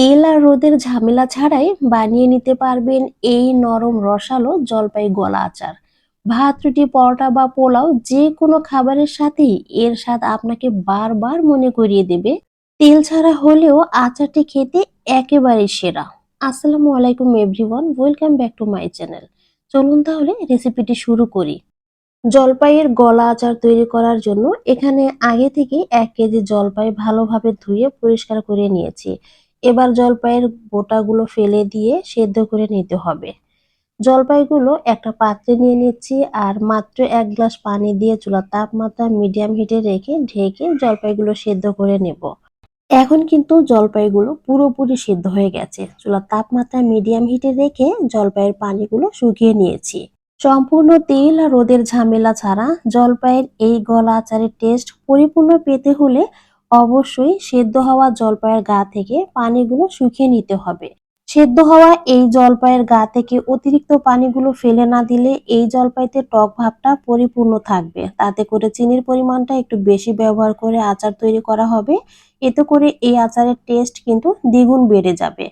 তেল আর রোদের ঝামেলা ছাড়াই বানিয়ে নিতে পারবেন এই নরম রসালো জলপাই গলা আচার। ভাত, রুটি, পরোটা বা পোলাও যে কোনো খাবারের সাথেই এর স্বাদ আপনাকে বারবার মনে করিয়ে দেবে। তেল ছাড়া হলেও আচারটি খেতে একেবারে সেরা। আসসালামু আলাইকুম everyone, welcome back to my channel. চলুন তাহলে রেসিপিটি শুরু করি। জলপাইয়ের গলা আচার তৈরি করার জন্য এখানে আগে থেকে এক কেজি জলপাই ভালোভাবে ধুয়ে পরিষ্কার করে নিয়েছি। এবার জলপাইয়ের বোটাগুলো ফেলে দিয়ে সেদ্ধ করে নিতে হবে। জলপাইগুলো একটা পাত্রে নিয়ে নিচ্ছি আর মাত্র এক গ্লাস পানি দিয়ে চুলার তাপমাত্রা মিডিয়াম হিটে রেখে ঢেকে জলপাইগুলো সেদ্ধ করে নেব। এখন কিন্তু জলপাইগুলো পুরোপুরি সিদ্ধ হয়ে গেছে। চুলার তাপমাত্রা মিডিয়াম হিটে রেখে জলপাইয়ের পানিগুলো শুকিয়ে নিয়েছি। সম্পূর্ণ তেল আর রোদের ঝামেলা ছাড়া জলপাইয়ের এই গলা আচারের টেস্ট পরিপূর্ণ পেতে হলে অবশ্যই সেদ্ধ হওয়া জলপাইয়ের গা থেকে পানিগুলো শুকিয়ে নিতে হবে। সেদ্ধ হওয়া এই জলপাইয়ের গা থেকে অতিরিক্ত পানিগুলো ফেলে না দিলে এই জলপাইতে টক ভাবটা পরিপূর্ণ থাকবে। তাতে করে চিনির পরিমাণটা একটু বেশি ব্যবহার করে আচার তৈরি করা হবে। এতে করে এই আচারের টেস্ট কিন্তু দ্বিগুণ বেড়ে যাবে।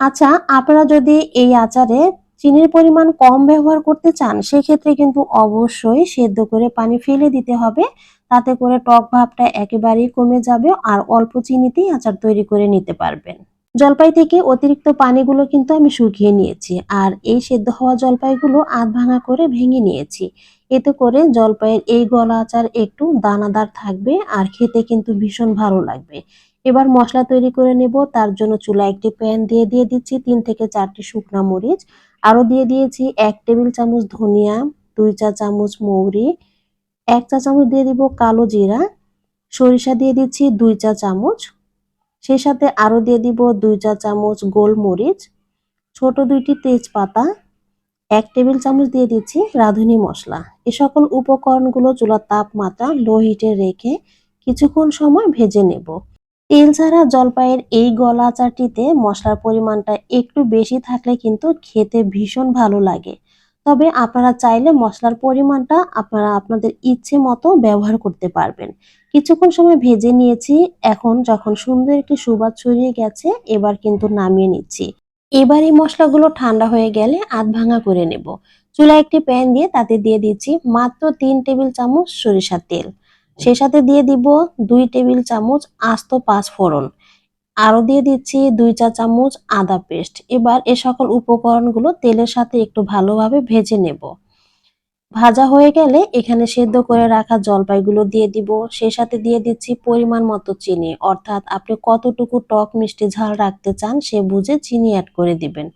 আচ্ছা আপনারা যদি এই আচারে চিনির পরিমাণ কম ব্যবহার করতে চান, সেক্ষেত্রে কিন্তু অবশ্যই সেদ্ধ করে পানি ফেলে দিতে হবে। তাতে করে টক ভাবটা একেবারেই কমে যাবে আর অল্প চিনিতেই আচার তৈরি করে নিতে পারবেন। জলপাই থেকে অতিরিক্ত পানিগুলো কিন্তু আমি শুকিয়ে নিয়েছি আর এই সেদ্ধ হওয়া জলপাইগুলো আধ ভাঙা করে ভেঙে নিয়েছি। এতে করে জলপাইয়ের এই গলা আচার একটু দানাদার থাকবে আর খেতে কিন্তু ভীষণ ভালো লাগবে। এবার মশলা তৈরি করে নেব, তার জন্য চুলা একটি প্যান দিয়ে দিয়ে দিচ্ছি তিন থেকে চারটি শুকনা মরিচ। আরও দিয়ে দিয়েছি এক টেবিল চামচ ধনিয়া, দুই চা চামচ মৌরি এক চা চামচ দিয়ে দিব কালো জিরা, সরিষা দিয়ে দিচ্ছি দুই চা চামচ, সেই সাথে আরও দিয়ে দিব দুই চা চামচ গোলমরিচ, ছোট দুইটি তেজপাতা, এক টেবিল চামচ দিয়ে দিচ্ছি রাঁধুনি মশলা। এ সকল উপকরণগুলো চুলার তাপমাত্রা লো হিটে রেখে কিছুক্ষণ সময় ভেজে নেব। তেল ছাড়া জলপাইয়ের এই গলা আচারটিতে মশলার পরিমাণটা একটু বেশি থাকলে কিন্তু খেতে ভীষণ ভালো লাগে। তবে আপনারা চাইলে মশলার পরিমাণটা আপনারা আপনাদের ইচ্ছে মতো ব্যবহার করতে পারবেন। কিছুক্ষণ সময় ভেজে নিয়েছি, এখন যখন সুন্দর একটি সুবাদ ছড়িয়ে গেছে, এবার কিন্তু নামিয়ে নিচ্ছি। এবার এই মশলাগুলো ঠান্ডা হয়ে গেলে আধ ভাঙা করে নেব। চুলা একটি প্যান দিয়ে তাতে দিয়ে দিচ্ছি মাত্র তিন টেবিল চামচ সরিষার তেল। সে সাথে দিয়ে দিব দুই টেবিল চামচ আস্ত পাঁচ ফোড়ন আরও দিয়ে দিচ্ছি দুই চা চামচ আদা পেস্ট। এবার এ সকল উপকরণগুলো তেলের সাথে একটু ভালোভাবে ভেজে নেব। ভাজা হয়ে গেলে এখানে সেদ্ধ করে রাখা জলপাইগুলো দিয়ে দিব। সেই সাথে দিয়ে দিচ্ছি পরিমাণ মতো চিনি। অর্থাৎ আপনি কতটুকু টক মিষ্টি ঝাল রাখতে চান সে বুঝে চিনি অ্যাড করে দিবেন।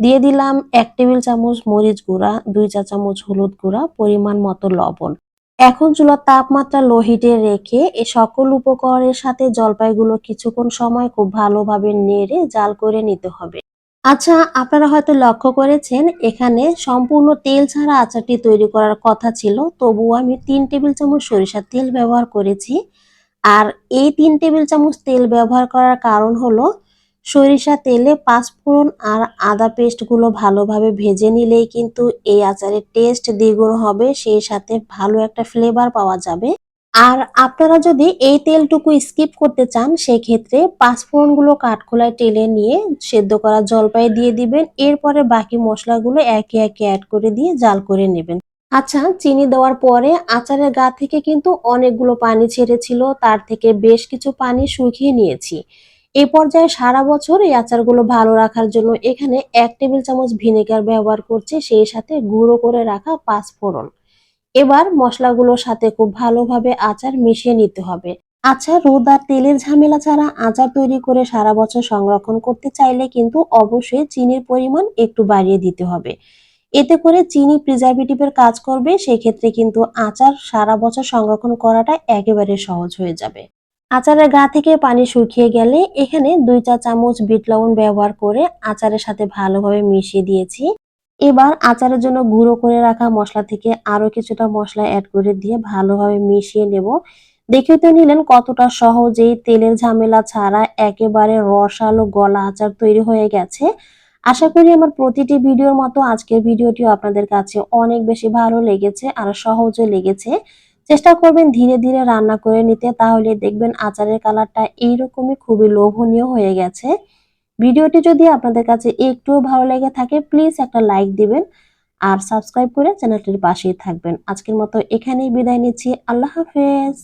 দিয়ে দিলাম এক টেবিল চামচ মরিচ গুঁড়া, দুই চা চামচ হলুদ গুঁড়া, পরিমাণ মতো লবণ। এখন চুলার তাপমাত্রা লো হিটে রেখে এ সকল উপকরণের সাথে জলপাইগুলো কিছুক্ষণ সময় খুব ভালোভাবে নেড়ে জাল করে নিতে হবে। আচ্ছা আপনারা হয়তো লক্ষ্য করেছেন, এখানে সম্পূর্ণ তেল ছাড়া আচারটি তৈরি করার কথা ছিল, তবুও আমি তিন টেবিল চামচ সরিষার তেল ব্যবহার করেছি। আর এই তিন টেবিল চামচ তেল ব্যবহার করার কারণ হলো সরিষা তেলে পাঁচফোড়ন আর আদা পেস্টগুলো ভালোভাবে ভেজে নিলেই কিন্তু এই আচারের টেস্ট দ্বিগুণ হবে, সেই সাথে ভালো একটা ফ্লেভার পাওয়া যাবে। আর আপনারা যদি এই তেলটুকু স্কিপ করতে চান, সেক্ষেত্রে পাঁচফোড়নগুলো কাঠখোলায় টেলে নিয়ে সেদ্ধ করা জলপাই দিয়ে দিবেন, এরপরে বাকি মশলাগুলো একে একে অ্যাড করে দিয়ে জাল করে নেবেন। আচ্ছা চিনি দেওয়ার পরে আচারের গা থেকে কিন্তু অনেকগুলো পানি ছেড়েছিল, তার থেকে বেশ কিছু পানি শুকিয়ে নিয়েছি। এই পর্যায়ে সারা বছর এই আচারগুলো ভালো রাখার জন্য এখানে এক টেবিল চামচ ভিনেগার ব্যবহার করছি, সেই সাথে গুঁড়ো করে রাখা পাঁচ ফোড়ন। এবার মশলাগুলোর সাথে খুব ভালোভাবে আচার মিশিয়ে নিতে হবে। আচ্ছা রোদ আর তেলের ঝামেলা ছাড়া আচার তৈরি করে সারা বছর সংরক্ষণ করতে চাইলে কিন্তু অবশ্যই চিনির পরিমাণ একটু বাড়িয়ে দিতে হবে। এতে করে চিনি প্রিজারভেটিভের কাজ করবে, সেক্ষেত্রে কিন্তু আচার সারা বছর সংরক্ষণ করাটা একেবারে সহজ হয়ে যাবে। আচারের গা থেকে পানি শুকিয়ে গেলে এখানে দুই চা চামচ বিট লবণ ব্যবহার করে আচারের সাথে ভালোভাবে মিশিয়ে দিয়েছি। এবার আচারের জন্য গুঁড়ো করে রাখা মশলা থেকে আরও কিছুটা মশলা অ্যাড করে দিয়ে ভালোভাবে মিশিয়ে নেব। দেখে তো নিলেন কতটা সহজেই তেলের ঝামেলা ছাড়া একেবারে রসালো গলা আচার তৈরি হয়ে গেছে। আশা করি আমার প্রতিটি ভিডিওর মতো আজকের ভিডিওটিও আপনাদের কাছে অনেক বেশি ভালো লেগেছে আর সহজে লেগেছে। চেষ্টা করবেন ধীরে ধীরে রান্না করে নিতে, তাহলে দেখবেন আচারের কালারটা এইরকমই খুবই লোভনীয় হয়ে গেছে। ভিডিওটি যদি আপনাদের কাছে একটুও ভালো লেগে থাকে প্লিজ একটা লাইক দিবেন আর সাবস্ক্রাইব করে চ্যানেলটির পাশেই থাকবেন। আজকের মতো এখানেই বিদায় নিচ্ছি। আল্লাহ হাফেজ।